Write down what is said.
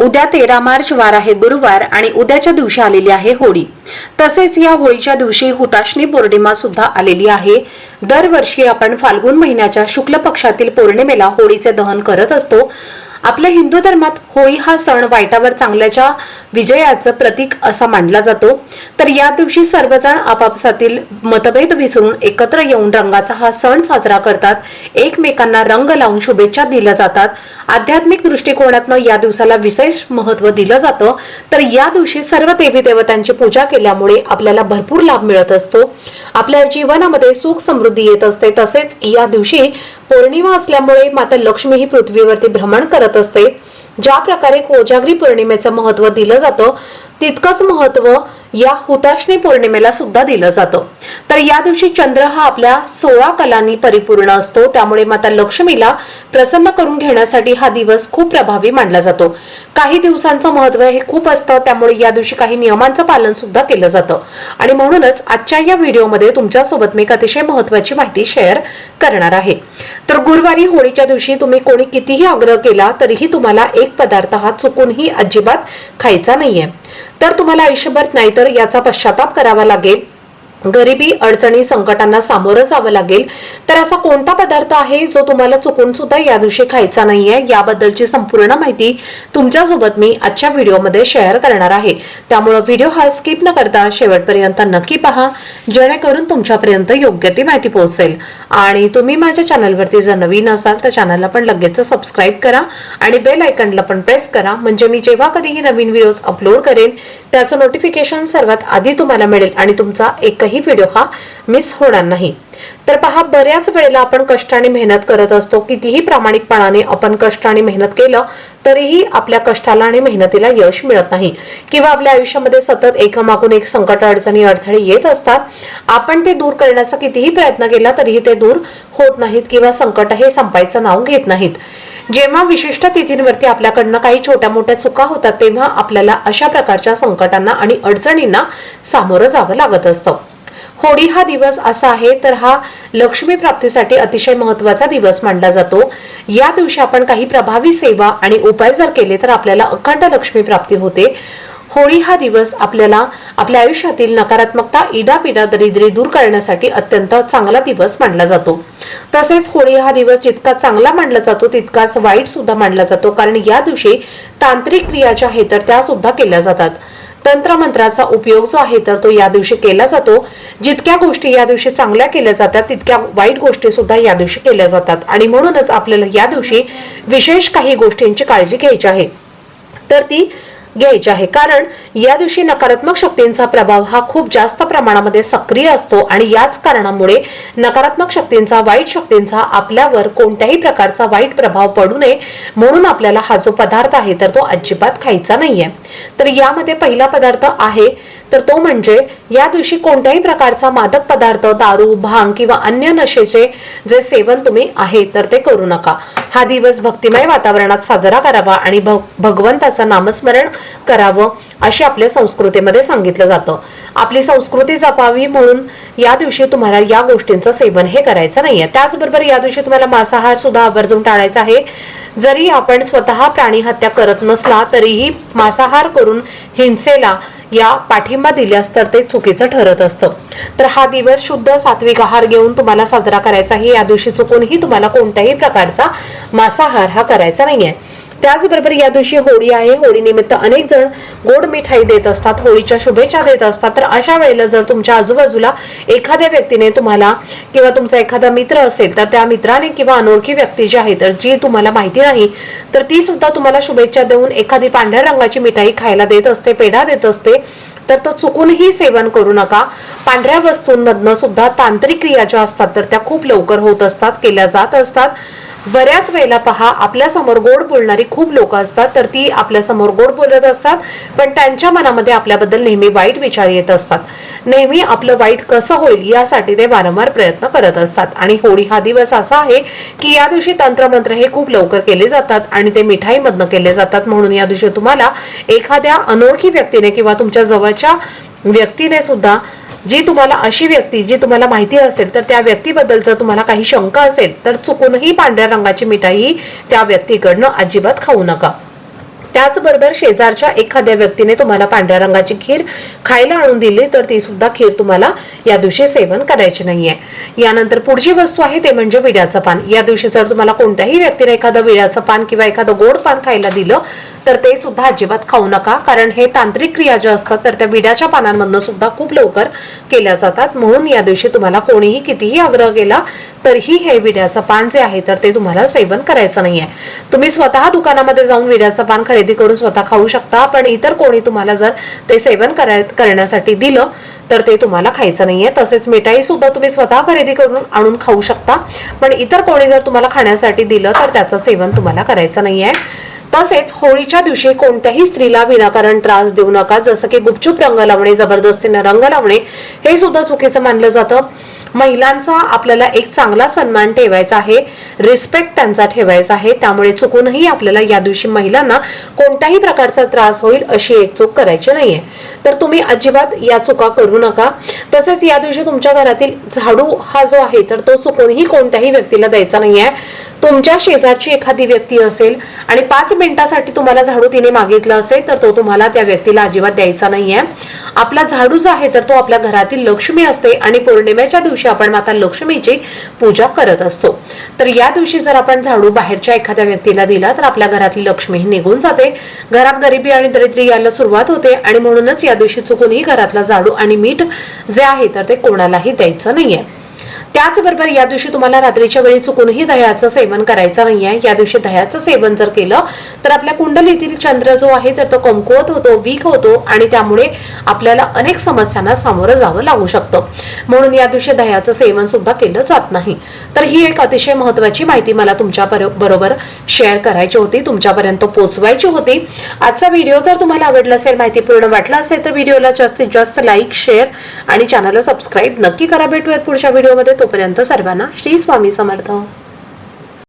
उद्या तेरा मार्च वार आहे गुरुवार आणि उद्याच्या दिवशी आलेली आहे होळी. तसेच या होळीच्या दिवशी हुताशनी पौर्णिमा सुद्धा आलेली आहे. दरवर्षी आपण फाल्गुन महिन्याच्या शुक्ल पक्षातील पौर्णिमेला होळीचे दहन करत असतो. आपल्या हिंदू धर्मात होळी हा सण वाईटावर चांगल्याच्या विजयाचं प्रतीक असा मानला जातो. तर या दिवशी सर्वजण आपापसातील मतभेद विसरून एकत्र येऊन रंगाचा हा सण साजरा करतात. एकमेकांना रंग लावून शुभेच्छा दिल्या जातात. आध्यात्मिक दृष्टिकोनातनं या दिवसाला विशेष महत्त्व दिलं जातं. तर या दिवशी सर्व देवी देवतांची पूजा केल्यामुळे आपल्याला भरपूर लाभ मिळत असतो. आपल्या जीवनामध्ये सुख समृद्धी येत असते. तसेच या दिवशी पौर्णिमा असल्यामुळे माता लक्ष्मी ही पृथ्वीवरती भ्रमण करत असते. ज्या प्रकारे कोजागरी पौर्णिमेचं महत्त्व दिलं जातं तितकंच महत्त्व या हुताशनी पौर्णिमेला सुद्धा दिलं जातं. तर या दिवशी चंद्र हा आपल्या सोळा कलांनी परिपूर्ण असतो. त्यामुळे माता लक्ष्मीला प्रसन्न करून घेण्यासाठी हा दिवस खूप प्रभावी मानला जातो. काही दिवसांचं महत्त्व हे खूप असतं. त्यामुळे या दिवशी काही नियमांचं पालन सुद्धा केलं जातं. आणि म्हणूनच आजच्या या व्हिडिओमध्ये तुमच्यासोबत मी एक अतिशय महत्वाची माहिती शेअर करणार आहे. तर गुरुवारी होळीच्या दिवशी तुम्ही कोणी कितीही आग्रह केला तरीही तुम्हाला एक पदार्थ हा चुकूनही अजिबात खायचा नाहीये. तर तुम्हाला आयुष्यभर नाहीतर याचा पश्चाताप करावा लागेल. गरिबी अडचणी संकटांना सामोरं जावं लागेल. तर असा कोणता पदार्थ आहे जो तुम्हाला चुकून सुद्धा या दिवशी खायचा नाहीये? याबद्दलची संपूर्ण माहिती तुमच्यासोबत मी आजच्या व्हिडिओमध्ये शेअर करणार आहे. त्यामुळं व्हिडिओ हा स्किप न करता शेवटपर्यंत नक्की पहा. जेणेकरून तुमच्यापर्यंत योग्य ती माहिती पोहोचेल. आणि तुम्ही माझ्या चॅनलवरती जर नवीन असाल तर चॅनलला पण लगेच सबस्क्राईब करा आणि बेल आयकनला पण प्रेस करा. म्हणजे मी जेव्हा कधीही नवीन व्हिडिओज अपलोड करेन त्याचं नोटिफिकेशन सर्वात आधी तुम्हाला मिळेल आणि तुमचा एकही व्हिडिओ हा मिस होणार नाही. तर पहा बऱ्याच वेळेला आपण कष्टाने मेहनत करत असतो. कितीही प्रामाणिकपणाने आपण कष्टाने मेहनत केलं तरीही आपल्या कष्टाला आणि मेहनतीला यश मिळत नाही. किंवा आपल्या आयुष्यामध्ये सतत एकामागून एक संकट अडचणी अडथळे येत असतात. आपण ते दूर करण्याचा कितीही प्रयत्न केला तरीही ते दूर होत नाहीत किंवा संकट हे संपायचं नाव घेत नाहीत. जेव्हा विशिष्ट तिथींवरती आपल्याकडनं काही छोट्या मोठ्या चुका होतात तेव्हा आपल्याला अशा प्रकारच्या संकटांना आणि अडचणींना सामोरं जावं लागत असतं. होळी हा दिवस असा आहे तर हा लक्ष्मी प्राप्तीसाठी अतिशय महत्त्वाचा दिवस मानला जातो. या दिवशी आपण काही प्रभावी सेवा आणि उपाय जर केले तर आपल्याला अखंड लक्ष्मी प्राप्ती होते. होळी हा दिवस आपल्याला आपल्या आयुष्यातील नकारात्मकता इडापिडा दरिद्री दूर करण्यासाठी अत्यंत चांगला दिवस मानला जातो. तसेच होळी हा दिवस जितका चांगला मानला जातो तितकाच वाईट सुद्धा मानला जातो कारण या दिवशी तांत्रिक क्रिया ज्या आहेत तर त्या सुद्धा केल्या जातात. तंत्रमंत्राचा उपयोग जो आहे तर तो या दिवशी केला जातो. जितक्या गोष्टी या दिवशी चांगल्या केल्या जातात तितक्या वाईट गोष्टी सुद्धा या दिवशी केल्या जातात. आणि म्हणूनच आपल्याला या दिवशी विशेष काही गोष्टींची काळजी घ्यायची आहे. तर ती घ्यायचे आहे. कारण या दिवशी नकारात्मक शक्तींचा प्रभाव हा खूप जास्त प्रमाणामध्ये सक्रिय असतो आणि याच कारणामुळे नकारात्मक शक्तींचा वाईट शक्तींचा आपल्यावर कोणत्याही प्रकारचा वाईट प्रभाव पडू नये म्हणून आपल्याला हा जो पदार्थ आहे तर तो अजिबात खायचा नाहीये. तर यामध्ये पहिला पदार्थ आहे तर तो म्हणजे या दिवशी कोणत्याही प्रकारचा मादक पदार्थ दारू भांग किंवा अन्य नशेचे जे सेवन तुम्ही आहे तर ते करू नका. हा दिवस भक्तिमय वातावरणात साजरा करावा आणि भग- भगवंताचं नामस्मरण करावं अशी आपल्या संस्कृतीमध्ये सांगितलं जातं. आपली संस्कृती जपावी म्हणून या दिवशी तुम्हाला या गोष्टींचं सेवन हे करायचं नाहीये. त्याचबरोबर या दिवशी तुम्हाला मांसाहार सुद्धा आवर्जून टाळायचा आहे. जरी आपण स्वतः प्राणी हत्या करत नसला तरीही मांसाहार करून हिंसेला या पाठिंबा दिल्यास तर ते चुकीचं ठरत असतं. तर हा दिवस शुद्ध सात्विक आहार घेऊन तुम्हाला साजरा करायचा आहे या दिवशी चुकूनही तुम्हाला कोणत्याही प्रकारचा मांसाहार हा करायचा नाहीये. त्याचबरोबर या दिवशी होळी आहे. होळी निमित्त अनेक जण गोड मिठाई देत असतात. होळीच्या शुभेच्छा देत असतात. तर अशा वेळेला जर तुमच्या आजूबाजूला एखाद्या व्यक्तीने तुम्हाला किंवा तुमचा एखादा मित्र असेल तर त्या मित्राने किंवा अनोळखी व्यक्ती जी आहे तर जी तुम्हाला माहिती नाही तर ती सुद्धा तुम्हाला शुभेच्छा देऊन एखादी पांढऱ्या रंगाची मिठाई खायला देत असते पेढा देत असते. तर तो चुकूनही सेवन करू नका. पांढऱ्या वस्तूंमधनं सुद्धा तांत्रिक क्रिया ज्या असतात तर त्या खूप लवकर होत असतात केल्या जात असतात. बऱ्याच वेळेला पहा आपल्यासमोर गोड बोलणारी खूप लोक असतात तर ती आपल्यासमोर गोड बोलत असतात पण त्यांच्या मनामध्ये आपल्याबद्दल नेहमी वाईट विचार येत असतात. नेहमी आपलं वाईट कसं होईल यासाठी ते वारंवार प्रयत्न करत असतात. आणि होळी हा दिवस असा आहे की या दिवशी तंत्रमंत्र हे खूप लवकर केले जातात आणि ते मिठाईमधनं केले जातात. म्हणून या दिवशी तुम्हाला एखाद्या अनोळखी व्यक्तीने किंवा तुमच्या जवळच्या व्यक्तीने सुद्धा जी तुम्हाला अशी व्यक्ती जी तुम्हाला माहिती असेल तर त्या व्यक्तीबद्दल जर तुम्हाला काही शंका असेल तर चुकूनही पांढऱ्या रंगाची मिठाई त्या व्यक्तीकडनं अजिबात खाऊ नका. त्याचबरोबर शेजारच्या एखाद्या व्यक्तीने तुम्हाला पांढऱ्या रंगाची खीर खायला आणून दिली तर ती सुद्धा खीर तुम्हाला या दिवशी सेवन करायची नाहीये. यानंतर पुढची वस्तू आहे ते म्हणजे विड्याचं पान. या दिवशी जर तुम्हाला कोणत्याही व्यक्तीने एखादं विड्याचं पान किंवा एखादं गोड पान खायला दिलं तर ते सुद्धा अजिबात खाऊ नका कारण हे तांत्रिक क्रिया ज्या असतात तर त्या विड्याच्या पानांमधनं सुद्धा खूप लवकर केल्या जातात. म्हणून या दिवशी तुम्हाला कोणीही कितीही आग्रह केला तरीही हे विड्याचं पान जे आहे तर ते तुम्हाला सेवन करायचं नाहीये. तुम्ही स्वतः दुकानामध्ये जाऊन विड्याचं पान खरेदी खरेदी करून स्वतः खाऊ शकता पण इतर कोणी तुम्हाला जर ते सेवन कराय करण्यासाठी दिलं तर ते तुम्हाला खायचं नाहीये. तसेच मिठाई सुद्धा तुम्ही स्वतः खरेदी करून आणून खाऊ शकता. पण इतर कोणी जर तुम्हाला खाण्यासाठी दिलं तर त्याचं सेवन तुम्हाला करायचं नाहीये. तसेच होळीच्या दिवशी कोणत्याही स्त्रीला विनाकारण त्रास देऊ नका. जसं की गुपचूप रंग लावणे जबरदस्तीनं रंग लावणे हे सुद्धा चुकीचं मानलं जातं. महिलांचा आपल्याला एक चांगला सन्मान ठेवायचा आहे रिस्पेक्ट त्यांचा ठेवायचा आहे त्यामुळे चुकूनही आपल्याला या दिवशी महिलांना कोणत्याही प्रकारचा त्रास होईल अशी एक चूक करायची नाहीये. तर तुम्ही अजिबात या चुका करू नका. तसेच या दिवशी तुमच्या घरातील झाडू हा जो आहे तर तो चुकूनही कोणत्याही व्यक्तीला द्यायचा नाहीये. तुमच्या शेजारची एखादी व्यक्ती असेल आणि पाच मिनिटासाठी तुम्हाला झाडू तिने मागितलं असेल तर तो तुम्हाला त्या व्यक्तीला अजिबात द्यायचा नाहीये. आपला झाडू जो आहे तर तो आपल्या घरातील लक्ष्मी असते आणि पौर्णिमेच्या दिवशी आपण माता लक्ष्मीची पूजा करत असतो. तर या दिवशी जर आपण झाडू बाहेरच्या एखाद्या व्यक्तीला दिला तर आपल्या घरातली लक्ष्मी ही निघून जाते. घरात गरिबी आणि दरिद्री यायला सुरुवात होते आणि म्हणूनच या दिवशी चुकूनही घरातला झाडू आणि मीठ जे आहे तर ते कोणालाही द्यायचं नाहीये. त्याचबरोबर या दिवशी तुम्हाला रात्रीच्या वेळी चुकूनही दह्याचं सेवन करायचं नाही आहे या दिवशी दह्याचं सेवन जर केलं तर आपल्या कुंडलीतील चंद्र जो आहे तर तो कमकुवत होतो वीक होतो आणि त्यामुळे आपल्याला अनेक समस्यांना सामोरं जावं लागू शकतं. म्हणून या दिवशी दह्याचं सेवन सुद्धा केलं जात नाही. तर ही एक अतिशय महत्वाची माहिती मला तुमच्या बरोबर शेअर करायची होती. तुमच्यापर्यंत पोहोचवायची होती. आजचा व्हिडिओ जर तुम्हाला आवडला असेल माहिती पूर्ण वाटला असेल तर व्हिडिओला जास्तीत जास्त लाईक शेअर आणि चॅनलला सबस्क्राईब नक्की करा. भेटूयात पुढच्या व्हिडिओमध्ये तोपर्यंत सर्वांना श्री स्वामी समर्थ.